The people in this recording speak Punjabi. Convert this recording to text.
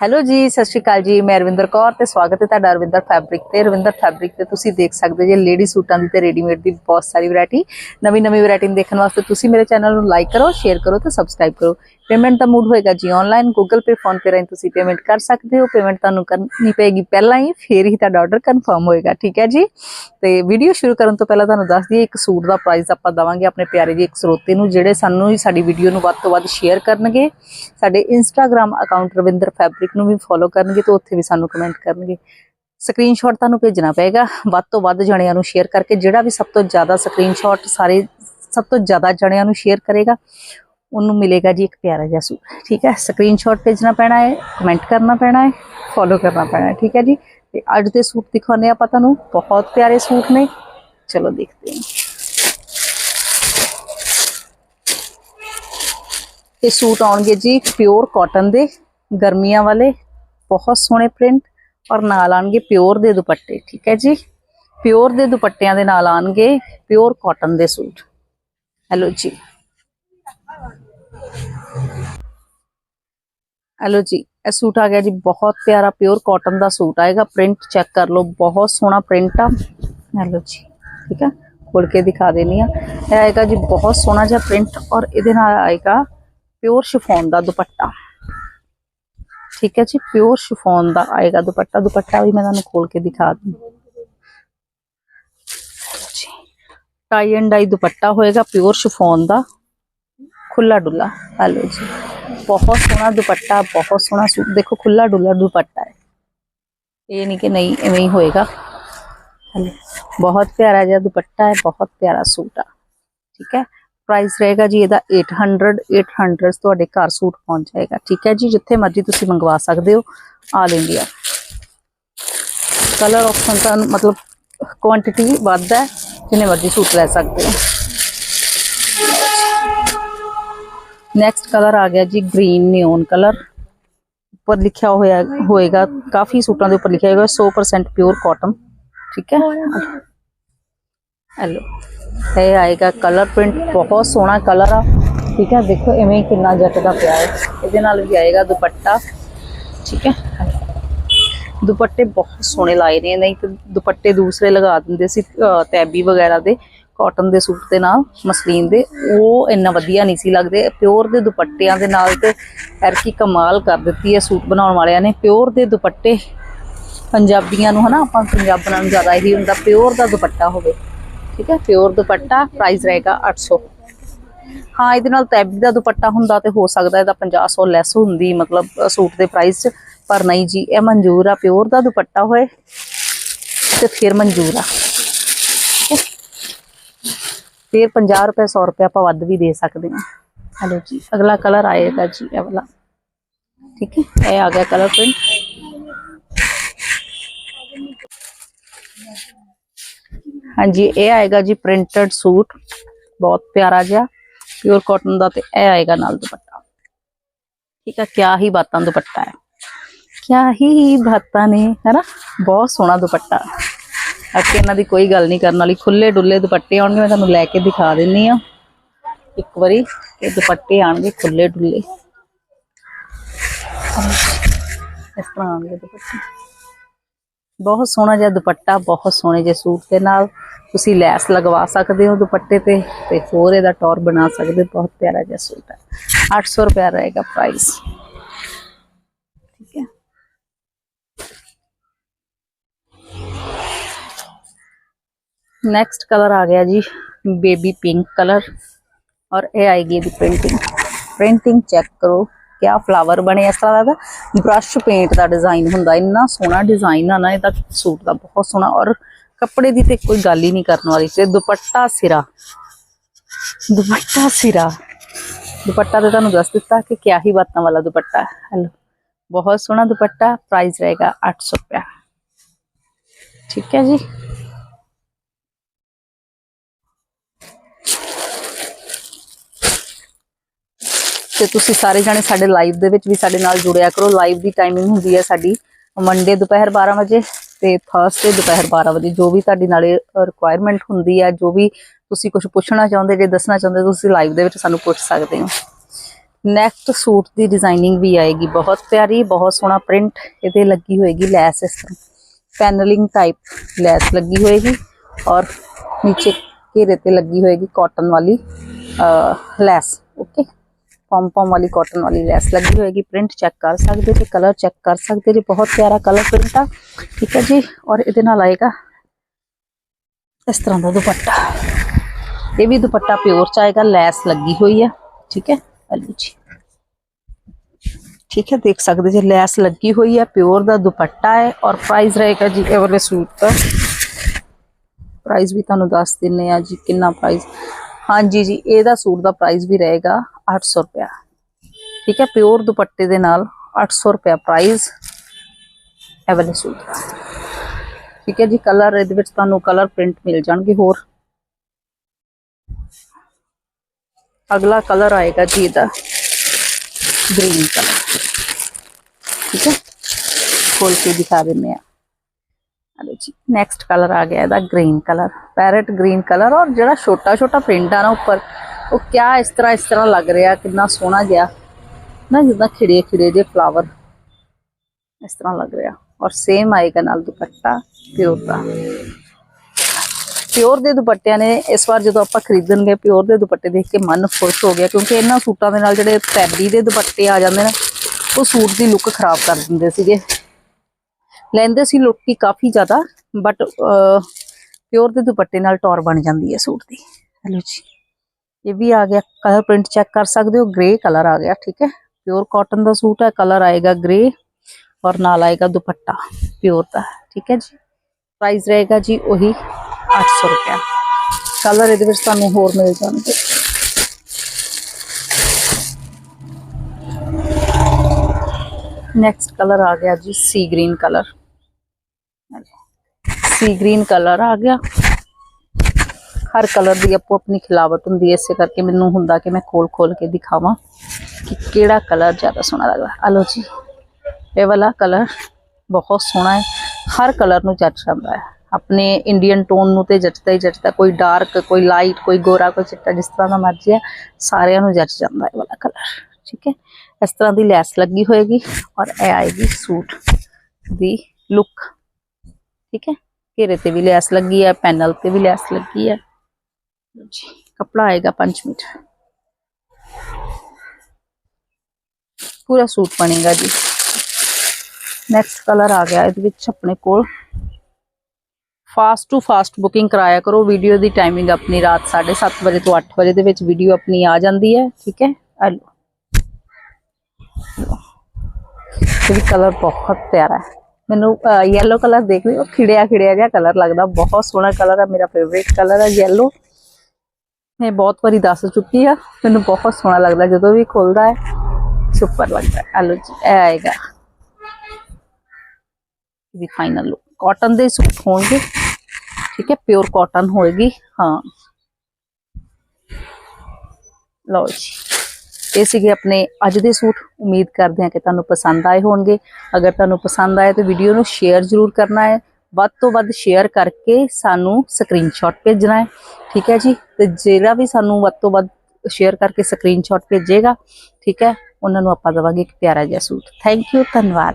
ਹੈਲੋ ਜੀ, ਸਤਿ ਸ਼੍ਰੀ ਅਕਾਲ ਜੀ। ਮੈਂ ਰਵਿੰਦਰ ਕੌਰ ਤੇ ਸਵਾਗਤ ਹੈ ਤੁਹਾਡਾ ਰਵਿੰਦਰ ਫੈਬਰਿਕ ਤੇ। ਰਵਿੰਦਰ ਫੈਬਰਿਕ ਤੇ ਤੁਸੀਂ ਦੇਖ ਸਕਦੇ ਜੇ ਲੇਡੀ ਸੂਟਾਂ ਦੀ ਤੇ ਰੈਡੀਮੇਡ ਦੀ ਬਹੁਤ ਸਾਰੀ ਵੈਰਾਈਟੀ ਨਵੀਂ ਨਵੀਂ ਵੈਰਾਈਟੀ ਨੂੰ ਦੇਖਣ ਵਾਸਤੇ ਤੁਸੀਂ ਮੇਰੇ ਚੈਨਲ ਨੂੰ ਲਾਈਕ ਕਰੋ ਸ਼ੇਅਰ ਕਰੋ ਤੇ ਸਬਸਕ੍ਰਾਈਬ ਕਰੋ। ਪੇਮੈਂਟ ਦਾ ਮੂਡ ਹੋਏਗਾ ਜੀ online Google Pay PhonePe ਰਾਹੀਂ ਤੁਸੀਂ ਪੇਮੈਂਟ ਕਰ ਸਕਦੇ ਹੋ। ਪੇਮੈਂਟ ਤੁਹਾਨੂੰ ਕਰਨੀ ਪਏਗੀ ਪਹਿਲਾਂ ਹੀ, ਫੇਰ ਹੀ ਤੁਹਾਡਾ ਆਰਡਰ ਕਨਫਰਮ ਹੋਏਗਾ, ਠੀਕ ਹੈ ਜੀ? ਤੇ ਵੀਡੀਓ ਸ਼ੁਰੂ ਕਰਨ ਤੋਂ ਪਹਿਲਾਂ ਤੁਹਾਨੂੰ ਦੱਸ ਦਈਏ, ਇੱਕ ਸੂਟ ਦਾ ਪ੍ਰਾਈਸ ਆਪਾਂ ਦਵਾਂਗੇ ਆਪਣੇ ਪਿਆਰੇ ਜੀ ਇੱਕ ਸਰੋਤੇ ਨੂੰ, ਜਿਹੜੇ ਸਾਨੂੰ ਹੀ ਸਾਡੀ ਵੀਡੀਓ ਨੂੰ ਵੱਧ ਤੋਂ ਵੱਧ ਸ਼ੇਅਰ ਕਰਨਗੇ। ਸਾਡੇ ਇੰਸਟਾਗ੍ਰam ਅਕਾਊਂਟ ਰਵਿੰਦਰ ਫੈਬਰਿਕ ਨੂੰ ਵੀ ਫੋਲੋ ਕਰਨਗੇ ਤੇ ਉੱਥੇ ਵੀ ਸਾਨੂੰ ਕਮੈਂਟ ਕਰਨਗੇ। ਸਕਰੀਨਸ਼ਾਟ ਤੁਹਾਨੂੰ ਭੇਜਣਾ ਪਏਗਾ। ਵੱਧ ਤੋਂ ਵੱਧ ਜਣਿਆਂ ਨੂੰ ਸ਼ੇਅਰ ਕਰਕੇ ਜਿਹੜਾ ਵੀ ਸਭ ਤੋਂ ਜ਼ਿਆਦਾ ਸਕਰੀਨਸ਼ਾਟ ਸਾਰੇ ਸਭ ਤੋਂ ਜ਼ਿਆਦਾ ਜਣਿਆਂ ਨੂੰ ਸ਼ੇਅਰ ਕਰੇਗਾ, ਉਹਨੂੰ ਮਿਲੇਗਾ ਜੀ ਇੱਕ ਪਿਆਰਾ ਜਿਹਾ ਸੂਟ। ਠੀਕ ਹੈ? ਸਕਰੀਨਸ਼ਾਟ ਭੇਜਣਾ ਪੈਣਾ ਹੈ ਕਮੈਂਟ ਕਰਨਾ ਪੈਣਾ ਹੈ ਫੋਲੋ ਕਰਨਾ ਪੈਣਾ ਹੈ। ਠੀਕ ਹੈ ਜੀ? ਤੇ ਅੱਜ ਦੇ ਸੂਟ ਦਿਖਾਉਂਦੇ ਆਪਾਂ ਤੁਹਾਨੂੰ। ਬਹੁਤ ਪਿਆਰੇ ਸੂਟ ਨੇ। ਚਲੋ ਦੇਖਦੇ ਹਾਂ। ਇਹ ਸੂਟ ਆਉਣਗੇ ਜੀ ਪਿਓਰ ਕਾਟਨ ਦੇ। ਗਰਮੀਆਂ ਵਾਲੇ, ਬਹੁਤ ਸੋਹਣੇ ਪ੍ਰਿੰਟ ਔਰ ਨਾਲ ਆਣਗੇ ਪਿਓਰ ਦੇ ਦੁਪੱਟੇ, ਠੀਕ ਹੈ ਜੀ? ਪਿਓਰ ਦੇ ਦੁਪੱਟਿਆਂ ਦੇ ਨਾਲ ਆਣਗੇ ਪਿਓਰ ਕਾਟਨ ਦੇ ਸੂਟ। ਹੈਲੋ ਜੀ। ਹੈਲੋ ਜੀ, ਇਹ ਸੂਟ ਆ ਗਿਆ ਜੀ, ਬਹੁਤ ਪਿਆਰਾ ਪਿਓਰ ਕਾਟਨ ਦਾ ਸੂਟ ਆਏਗਾ ਪ੍ਰਿੰਟ ਚੈੱਕ ਕਰ ਲਓ, ਬਹੁਤ ਸੋਹਣਾ ਪ੍ਰਿੰਟ ਆ। ਹੈਲੋ ਜੀ, ਠੀਕ ਹੈ? ਖੋਲ ਕੇ ਦਿਖਾ ਦੇਣੀ ਆ ਇਹ ਆਏਗਾ ਜੀ, ਬਹੁਤ ਸੋਹਣਾ ਜਿਹਾ ਪ੍ਰਿੰਟ ਔਰ ਇਹਦੇ ਨਾਲ ਆਏਗਾ ਪਿਓਰ ਸ਼ਿਫੋਨ ਦਾ ਦੁਪੱਟਾ। ਠੀਕ ਹੈ ਜੀ ਪਿਓਰ ਸ਼ਿਫੋਨ ਦਾ ਆਏਗਾ ਦੁਪੱਟਾ ਦੁਪੱਟਾ ਵੀ ਮੈਂ ਤੁਹਾਨੂੰ ਖੋਲ ਕੇ ਦਿਖਾ ਦੂੰ ਜੀ ਟਾਈ ਐਂਡ ਡਾਈ ਦੁਪੱਟਾ ਹੋਏਗਾ ਪਿਓਰ ਸ਼ਿਫੋਨ ਦਾ ਖੁੱਲਾ ਡੁੱਲਾ ਹਲੋ ਜੀ ਬਹੁਤ ਸੋਹਣਾ ਦੁਪੱਟਾ ਬਹੁਤ ਸੋਹਣਾ ਸੂਟ ਦੇਖੋ ਖੁੱਲਾ ਡੁੱਲਾ ਦੁਪੱਟਾ ਹੈ ਇਹ ਨਹੀਂ ਕਿ ਨਹੀਂ ਐਵੇਂ ਹੀ ਹੋਏਗਾ ਹਲੋ ਬਹੁਤ ਪਿਆਰਾ ਜਿਹਾ ਦੁਪੱਟਾ ਹੈ ਬਹੁਤ ਪਿਆਰਾ ਸੂਟ ਆ ਠੀਕ ਹੈ ਪ੍ਰਾਈਸ ਰਹੇਗਾ ਜੀ ਇਹਦਾ 800 800 ਤੁਹਾਡੇ ਘਰ ਸੂਟ ਪਹੁੰਚ ਜਾਏਗਾ। ਠੀਕ ਹੈ ਜੀ ਜਿੱਥੇ ਮਰਜ਼ੀ ਤੁਸੀਂ ਮੰਗਵਾ ਸਕਦੇ ਹੋ ਆਲ ਇੰਡੀਆ ਕਲਰ ਆਪਸ਼ਨ ਤਾਂ ਮਤਲਬ ਕੁਆਂਟੀਟੀ ਵੱਧ ਹੈ ਜਿੰਨੇ ਮਰਜ਼ੀ ਸੂਟ ਲੈ ਸਕਦੇ ਹੋ। ਨੈਕਸਟ ਕਲਰ ਆ ਗਿਆ ਜੀ ਗ੍ਰੀਨ ਨਿਓਨ ਕਲਰ ਉੱਪਰ ਲਿਖਿਆ ਹੋਇਆ ਹੋਏਗਾ ਕਾਫੀ ਸੂਟਾਂ ਦੇ ਉੱਪਰ ਲਿਖਿਆ ਹੋਏਗਾ 100% ਪਿਓਰ ਕਾਟਨ ਠੀਕ ਹੈ? ਹੈਲੋ ਇਹ ਆਏਗਾ ਕਲਰ ਪ੍ਰਿੰਟ ਬਹੁਤ ਸੋਹਣਾ ਕਲਰ ਆ। ਠੀਕ ਹੈ ਦੇਖੋ ਐਵੇਂ ਕਿੰਨਾ ਜੱਟਦਾ ਪਿਆ ਹੈ। ਇਹਦੇ ਨਾਲ ਵੀ ਆਏਗਾ ਦੁਪੱਟਾ। ਠੀਕ ਹੈ ਦੁਪੱਟੇ ਬਹੁਤ ਸੋਹਣੇ ਲਾਏ ਨੇ ਨਹੀਂ ਤੇ ਦੁਪੱਟੇ ਦੂਸਰੇ ਲਗਾ ਦਿੰਦੇ ਸੀ ਤੈਬੀ ਵਗੈਰਾ ਦੇ ਕਾਟਨ ਦੇ ਸੂਟ ਦੇ ਨਾਲ, ਮਸਲੀਨ ਦੇ। ਉਹ ਇੰਨਾ ਵਧੀਆ ਨਹੀਂ ਸੀ ਲੱਗਦੇ। ਪਿਓਰ ਦੇ ਦੁਪੱਟਿਆਂ ਦੇ ਨਾਲ ਤੇ ਐਰਕੀ ਕਮਾਲ ਕਰ ਦਿੱਤੀ ਹੈ ਸੂਟ ਬਣਾਉਣ ਵਾਲਿਆਂ ਨੇ। ਪਿਓਰ ਦੇ ਦੁਪੱਟੇ ਪੰਜਾਬੀਆਂ ਨੂੰ ਹਨਾ, ਆਪਾਂ ਪੰਜਾਬਣਾਂ ਨੂੰ ਜ਼ਿਆਦਾ ਇਹੀ ਹੁੰਦਾ ਪਿਓਰ ਦਾ ਦੁਪੱਟਾ ਹੋਵੇ। ਠੀਕ ਹੈ? ਪਿਓਰ ਦੁਪੱਟਾ ਪ੍ਰਾਈਸ ਰਹੇਗਾ 800 ਹਾਂ, ਇਹਦੇ ਨਾਲ ਤੈਬ ਦਾ ਦੁਪੱਟਾ ਹੁੰਦਾ ਤੇ ਹੋ ਸਕਦਾ ਇਹਦਾ 50 ਲੈਸ ਹੁੰਦੀ, ਮਤਲਬ ਸੂਟ ਦੇ ਪ੍ਰਾਈਸ 'ਚ। ਪਰ ਨਹੀਂ ਜੀ, ਇਹ ਮਨਜ਼ੂਰ ਆ ਪਿਓਰ ਦਾ ਦੁਪੱਟਾ ਹੋਏ ਤੇ ਫਿਰ ਮਨਜ਼ੂਰ ਆ। ਫਿਰ 50 ਰੁਪਏ 100 ਰੁਪਏ ਆਪਾਂ ਵੱਧ ਵੀ ਦੇ ਸਕਦੇ ਹਾਂ। ਹਲੋ ਜੀ, ਅਗਲਾ ਕਲਰ ਆਏਗਾ ਜੀ, ਇਹ ਵਾਲਾ। ਠੀਕ ਹੈ? ਇਹ ਆ ਗਿਆ ਕਲਰ ਪ੍ਰਿੰਟ ਹਾਂਜੀ, ਇਹ ਆਏਗਾ ਜੀ ਪ੍ਰਿੰਟਡ ਸੂਟ। ਬਹੁਤ ਪਿਆਰਾ ਜਿਹਾ। ਪਿਓਰ ਕਾਟਨ ਦਾ ਤੇ ਇਹ ਆਏਗਾ ਨਾਲ ਦੁਪੱਟਾ। ਠੀਕ ਹੈ ਕਿਆ ਹੀ ਬਾਤਾਂ ਦੁਪੱਟਾ ਹੈ। ਕਿਆ ਹੀ ਬਾਤਾਂ ਨੇ, ਹੈਨਾ? ਬਹੁਤ ਸੋਹਣਾ ਦੁਪੱਟਾ। ਅੱਗੇ ਇਹਨਾਂ ਦੀ ਕੋਈ ਗੱਲ ਨਹੀਂ ਕਰਨ ਵਾਲੀ। ਖੁੱਲੇ ਡੁੱਲੇ ਦੁਪੱਟੇ ਆਉਣਗੇ, ਮੈਂ ਤੁਹਾਨੂੰ ਲੈ ਕੇ ਦਿਖਾ ਦਿੰਨੀ ਆ। ਇੱਕ ਵਾਰੀ ਇਹ ਦੁਪੱਟੇ ਆਣਗੇ ਖੁੱਲੇ ਡੁੱਲੇ ਇਸ ਤਰ੍ਹਾਂ ਆਣਗੇ ਦੁਪੱਟੇ। ਬਹੁਤ ਸੋਹਣਾ ਜਿਹਾ ਦੁਪੱਟਾ, ਬਹੁਤ ਸੋਹਣੇ ਜਿਹੇ ਸੂਟ ਦੇ ਨਾਲ ਤੁਸੀਂ ਲੈਸ ਲਗਵਾ ਸਕਦੇ ਹੋ ਦੁਪੱਟੇ ਤੇ ਤੇ ਹੋਰ ਇਹਦਾ ਟੌਰ ਬਣਾ ਸਕਦੇ ਹੋ। ਬਹੁਤ ਪਿਆਰਾ ਜਿਹਾ ਸੂਟ ਹੈ। 800 ਰੁਪਇਆ ਰਹੇਗਾ ਪ੍ਰਾਈਸ ਠੀਕ ਹੈ। ਨੈਕਸਟ ਕਲਰ ਆ ਗਿਆ ਜੀ ਬੇਬੀ ਪਿੰਕ ਕਲਰ ਔਰ ਇਹ ਆਏਗੀ ਇਹਦੀ ਪ੍ਰਿੰਟਿੰਗ ਪ੍ਰਿੰਟਿੰਗ ਚੈੱਕ ਕਰੋ। ਕਿਆ ਫਲਾਵਰ ਬਣੇ ਇਸ ਤਰ੍ਹਾਂ ਦਾ ਬ੍ਰਸ਼ ਪੇਂਟ ਦਾ ਡਿਜ਼ਾਈਨ ਹੁੰਦਾ। ਇੰਨਾ ਸੋਹਣਾ ਡਿਜ਼ਾਈਨ ਆ ਨਾ, ਇਹਦਾ ਸੂਟ ਦਾ ਬਹੁਤ ਸੋਹਣਾ। ਔਰ ਕੱਪੜੇ ਦੀ ਤੇ ਕੋਈ ਗੱਲ ਹੀ ਨਹੀਂ ਕਰਨ ਵਾਲੀ। ਤੇ ਦੁਪੱਟਾ ਸਿਰਾ। ਦੁਪੱਟਾ ਸਿਰਾ। ਦੁਪੱਟਾ ਤੇ ਤੁਹਾਨੂੰ ਦੱਸ ਦਿੱਤਾ ਕਿ ਕਿਆ ਹੀ ਬਾਤਾਂ ਵਾਲਾ ਦੁਪੱਟਾ। ਹੈ ਹੈਲੋ ਬਹੁਤ ਸੋਹਣਾ ਦੁਪੱਟਾ। ਪ੍ਰਾਈਸ ਰਹੇਗਾ 800 ਰੁਪਇਆ। ਠੀਕ ਹੈ ਜੀ? ਤੇ ਤੁਸੀਂ ਸਾਰੇ ਜਾਣੇ ਸਾਡੇ ਲਾਈਵ ਦੇ ਵਿੱਚ ਵੀ ਸਾਡੇ ਨਾਲ ਜੁੜਿਆ ਕਰੋ। ਲਾਈਵ ਦੀ ਟਾਈਮਿੰਗ ਹੁੰਦੀ ਹੈ ਸਾਡੀ ਮੰਡੇ ਦੁਪਹਿਰ 12 ਵਜੇ ਤੇ ਥਰਸਡੇ ਦੁਪਹਿਰ 12 ਵਜੇ। ਜੋ ਵੀ ਤੁਹਾਡੀ ਨਾਲੇ ਰਿਕੁਆਇਰਮੈਂਟ ਹੁੰਦੀ ਹੈ, ਜੋ ਵੀ ਤੁਸੀਂ ਕੁਝ ਪੁੱਛਣਾ ਚਾਹੁੰਦੇ, ਜੇ ਦੱਸਣਾ ਚਾਹੁੰਦੇ ਤੁਸੀਂ ਲਾਈਵ ਦੇ ਵਿੱਚ ਸਾਨੂੰ ਪੁੱਛ ਸਕਦੇ ਹੋ। ਨੈਕਸਟ ਸੂਟ ਦੀ ਡਿਜ਼ਾਈਨਿੰਗ ਵੀ ਆਏਗੀ। ਬਹੁਤ ਪਿਆਰੀ, ਬਹੁਤ ਸੋਹਣਾ ਪ੍ਰਿੰਟ ਇਹਦੇ ਲੱਗੀ ਹੋਏਗੀ ਲੈਸ ਇਸ ਤਰ੍ਹਾਂ। ਪੈਨਲਿੰਗ ਟਾਈਪ ਲੈਸ ਲੱਗੀ ਹੋਏਗੀ ਔਰ ਨੀਚੇ ਘੇਰੇ ਤੇ ਲੱਗੀ ਹੋਏਗੀ ਕਾਟਨ ਵਾਲੀ ਲੈਸ। ਓਕੇ ਪੌਮ ਪੌਮ ਵਾਲੀ ਕਾਟਨ ਵਾਲੀ ਲੈਸ ਲੱਗੀ ਹੋਏਗੀ ਪ੍ਰਿੰਟ ਚੈੱਕ ਕਰ ਸਕਦੇ ਤੇ ਕਲਰ ਚੈੱਕ ਕਰ ਸਕਦੇ ਜੀ ਬਹੁਤ ਪਿਆਰਾ ਕਲਰ ਪ੍ਰਿੰਟ ਆ ਠੀਕ ਹੈ ਜੀ ਔਰ ਇਹਦੇ ਨਾਲ ਆਏਗਾ ਇਸ ਤਰ੍ਹਾਂ ਦਾ ਦੁਪੱਟਾ ਇਹ ਵੀ ਦੁਪੱਟਾ ਪਿਓਰ ਚ ਆਏਗਾ ਲੈਸ ਲੱਗੀ ਹੋਈ ਹੈ ਠੀਕ ਹੈ ਅਲੂ ਜੀ ਠੀਕ ਹੈ ਦੇਖ ਸਕਦੇ ਜੀ ਲੈਸ ਲੱਗੀ ਹੋਈ ਹੈ ਪਿਓਰ ਦਾ ਦੁਪੱਟਾ ਹੈ ਔਰ ਪ੍ਰਾਈਸ ਰਹੇਗਾ ਜੀ ਇਹ ਵਾਲੇ ਸੂਟ ਦਾ ਪ੍ਰਾਈਸ ਵੀ ਤੁਹਾਨੂੰ ਦੱਸ ਦਿੰਨੇ ਆ ਜੀ ਕਿੰਨਾ ਪ੍ਰਾਈਸ ਹਾਂਜੀ ਜੀ, ਇਹਦਾ ਸੂਟ ਦਾ ਪ੍ਰਾਈਸ ਵੀ ਰਹੇਗਾ 800 ਰੁਪਇਆ। ਠੀਕ ਹੈ ਪਿਓਰ ਦੁਪੱਟੇ ਦੇ ਨਾਲ 800 ਰੁਪਇਆ ਪ੍ਰਾਈਸ ਇਹ ਵਾਲੇ ਸੂਟ ਦਾ। ਠੀਕ ਹੈ ਜੀ ਕਲਰ ਇਹਦੇ ਵਿੱਚ ਤੁਹਾਨੂੰ ਕਲਰ ਪ੍ਰਿੰਟ ਮਿਲ ਜਾਣਗੇ ਹੋਰ। ਅਗਲਾ ਕਲਰ ਆਏਗਾ ਜੀ ਇਹਦਾ ਗ੍ਰੀਨ ਕਲਰ ਠੀਕ ਹੈ, ਖੋਲ ਕੇ ਦਿਖਾ ਦਿੰਨੇ ਆ ਅਰੇ ਜੀ ਨੈਕਸਟ ਕਲਰ ਆ ਗਿਆ ਇਹਦਾ green colour parrot green colour ਔਰ ਜਿਹੜਾ ਛੋਟਾ ਛੋਟਾ ਪ੍ਰਿੰਟ ਆ ਨਾ ਉੱਪਰ, ਉਹ ਕਿਆ ਇਸ ਤਰ੍ਹਾਂ ਇਸ ਤਰ੍ਹਾਂ ਲੱਗ ਰਿਹਾ, ਕਿੰਨਾ ਸੋਹਣਾ ਗਿਆ ਨਾ ਜਿੱਦਾਂ ਖਿੜੇ ਖਿੜੇ ਜੇ ਫਲਾਵਰ ਇਸ ਤਰ੍ਹਾਂ ਲੱਗ ਰਿਹਾ। ਔਰ ਸੇਮ ਆਏਗਾ ਨਾਲ ਦੁਪੱਟਾ ਪਿਓਰ ਦਾ। ਪਿਓਰ ਦੇ ਦੁਪੱਟਿਆਂ ਨੇ ਇਸ ਵਾਰ ਜਦੋਂ ਆਪਾਂ ਖਰੀਦਣਗੇ ਪਿਓਰ ਦੇ ਦੁਪੱਟੇ ਦੇਖ ਕੇ ਮਨ ਖੁਸ਼ ਹੋ ਗਿਆ, ਕਿਉਂਕਿ ਇਹਨਾਂ ਸੂਟਾਂ ਦੇ ਨਾਲ ਜਿਹੜੇ ਫੈਬਰੀ ਦੇ ਦੁਪੱਟੇ ਆ ਜਾਂਦੇ ਨੇ, ਉਹ ਸੂਟ ਦੀ ਲੁੱਕ ਖਰਾਬ ਕਰ ਦਿੰਦੇ ਸੀਗੇ। ਲੈਂਦੇ ਸੀ ਲੋਕੀ ਕਾਫੀ ਜ਼ਿਆਦਾ ਬਟ ਪਿਓਰ ਦੇ ਦੁਪੱਟੇ ਨਾਲ ਟੌਰ ਬਣ ਜਾਂਦੀ ਹੈ ਸੂਟ ਦੀ। ਹਲੋ ਜੀ। ਇਹ ਵੀ ਆ ਗਿਆ ਕਲਰ ਪ੍ਰਿੰਟ ਚੈੱਕ ਕਰ ਸਕਦੇ ਹੋ ਗ੍ਰੇ ਕਲਰ ਆ ਗਿਆ, ਠੀਕ ਹੈ? ਪਿਓਰ ਕਾਟਨ ਦਾ ਸੂਟ ਹੈ ਕਲਰ ਆਏਗਾ ਗ੍ਰੇ ਔਰ ਨਾਲ ਆਏਗਾ ਦੁਪੱਟਾ ਪਿਓਰ ਦਾ, ਠੀਕ ਹੈ ਜੀ? ਪ੍ਰਾਈਸ ਰਹੇਗਾ ਜੀ ਉਹੀ 800 ਰੁਪਇਆ। ਕਲਰ ਇਹਦੇ ਵਿੱਚ ਤੁਹਾਨੂੰ ਹੋਰ ਮਿਲ ਜਾਣਗੇ। ਨੈਕਸਟ ਕਲਰ ਆ ਗਿਆ ਜੀ sea green colour sea green colour ਆ ਗਿਆ। ਹਰ ਕਲਰ ਦੀ ਆਪੋ ਆਪਣੀ ਖਿਲਾਵਟ ਹੁੰਦੀ ਹੈ, ਇਸੇ ਕਰਕੇ ਮੈਨੂੰ ਹੁੰਦਾ ਕਿ ਮੈਂ ਖੋਲ ਖੋਲ ਕੇ ਦਿਖਾਵਾਂ ਕਿ ਕਿਹੜਾ ਕਲਰ ਜ਼ਿਆਦਾ ਸੋਹਣਾ ਲੱਗਦਾ। ਆ ਲਓ ਜੀ, ਇਹ ਵਾਲਾ ਕਲਰ ਬਹੁਤ ਸੋਹਣਾ ਹੈ। ਹਰ ਕਲਰ ਨੂੰ ਜੱਜ ਜਾਂਦਾ ਹੈ। ਆਪਣੇ ਇੰਡੀਅਨ ਟੋਨ ਨੂੰ ਤੇ ਜੱਜਦਾ ਹੀ ਜੱਜਦਾ ਕੋਈ ਡਾਰਕ ਕੋਈ ਲਾਈਟ ਕੋਈ ਗੋਰਾ, ਕੋਈ ਚਿੱਟਾ, ਜਿਸ ਤਰ੍ਹਾਂ ਦਾ ਮਰਜ਼ੀ ਹੈ, ਸਾਰਿਆਂ ਨੂੰ ਜੱਜ ਜਾਂਦਾ ਹੈ ਇਹ ਵਾਲਾ ਕਲਰ ਠੀਕ ਹੈ? ਇਸ ਤਰ੍ਹਾਂ ਦੀ ਲੈਸ ਲੱਗੀ ਹੋਏਗੀ ਔਰ ਇਹ ਆਏਗੀ ਸੂਟ ਦੀ ਲੁੱਕ ਠੀਕ ਹੈ? ਘੇਰੇ ਤੇ ਵੀ ਲੈਸ ਲੱਗੀ ਹੈ ਪੈਨਲ ਤੇ ਵੀ ਲੈਸ ਲੱਗੀ ਹੈ ਲਓ ਜੀ ਕਪੜਾ ਆਏਗਾ 5 ਮੀਟਰ ਪੂਰਾ ਸੂਟ ਬਣੇਗਾ ਜੀ। ਨੈਕਸਟ ਕਲਰ ਆ ਗਿਆ ਇਹਦੇ ਵਿੱਚ ਆਪਣੇ ਕੋਲ। ਫਾਸਟ ਟੂ ਫਾਸਟ ਬੁਕਿੰਗ ਕਰਾਇਆ ਕਰੋ। ਵੀਡੀਓ ਦੀ ਟਾਈਮਿੰਗ ਆਪਣੀ ਰਾਤ 7:30 ਵਜੇ ਤੋਂ 8 ਵਜੇ ਦੇ ਵਿੱਚ ਵੀਡੀਓ ਆਪਣੀ ਆ ਜਾਂਦੀ ਹੈ। ਠੀਕ ਹੈ? ਲਓ। ਇਹ ਕਲਰ ਬਹੁਤ ਪਿਆਰਾ ਹੈ। ਮੈਨੂੰ ਯੈਲੋ ਕਲਰ ਦੇਖ ਲਿਓ ਖਿੜਿਆ ਖਿੜਿਆ ਜਿਹਾ ਕਲਰ ਲੱਗਦਾ ਬਹੁਤ ਸੋਹਣਾ ਕਲਰ ਹੈ ਮੇਰਾ ਫੇਵਰੇਟ ਕਲਰ ਹੈ ਯੈਲੋ ਮੈਂ ਬਹੁਤ ਵਾਰੀ ਦੱਸ ਚੁੱਕੀ ਆ ਮੈਨੂੰ ਬਹੁਤ ਸੋਹਣਾ ਲੱਗਦਾ ਜਦੋਂ ਵੀ ਖੁੱਲਦਾ ਹੈ ਸੁਪਰ ਲੱਗਦਾ ਹੈ ਆਲੋ ਜੀ ਇਹ ਆਏਗਾ ਇਹਦੀ ਫਾਈਨਲ ਲੁੱਕ ਕਾਟਨ ਦੇ ਸੂਟ ਹੋਣਗੇ ਠੀਕ ਹੈ ਪਿਓਰ ਕਾਟਨ ਹੋਏਗੀ ਹਾਂ ਲਓ ਜੀ ਇਹ ਸੀਗੇ ਆਪਣੇ ਅੱਜ ਦੇ ਸੂਟ। ਉਮੀਦ ਕਰਦੇ ਹਾਂ ਕਿ ਤੁਹਾਨੂੰ ਪਸੰਦ ਆਏ ਹੋਣਗੇ। ਅਗਰ ਤੁਹਾਨੂੰ ਪਸੰਦ ਆਏ ਤਾਂ ਵੀਡੀਓ ਨੂੰ ਸ਼ੇਅਰ ਜ਼ਰੂਰ ਕਰਨਾ ਹੈ। ਵੱਧ ਤੋਂ ਵੱਧ ਸ਼ੇਅਰ ਕਰਕੇ ਸਾਨੂੰ ਸਕਰੀਨਸ਼ਾਟ ਭੇਜਣਾ ਹੈ। ਠੀਕ ਹੈ ਜੀ? ਤੇ ਜਿਹੜਾ ਵੀ ਸਾਨੂੰ ਵੱਧ ਤੋਂ ਵੱਧ ਸ਼ੇਅਰ ਕਰਕੇ ਸਕਰੀਨਸ਼ਾਟ ਭੇਜੇਗਾ, ਠੀਕ ਹੈ? ਉਹਨਾਂ ਨੂੰ ਆਪਾਂ ਦਵਾਂਗੇ ਇੱਕ ਪਿਆਰਾ ਜਿਹਾ ਸੂਟ। ਥੈਂਕ ਯੂ ਧੰਨਵਾਦ।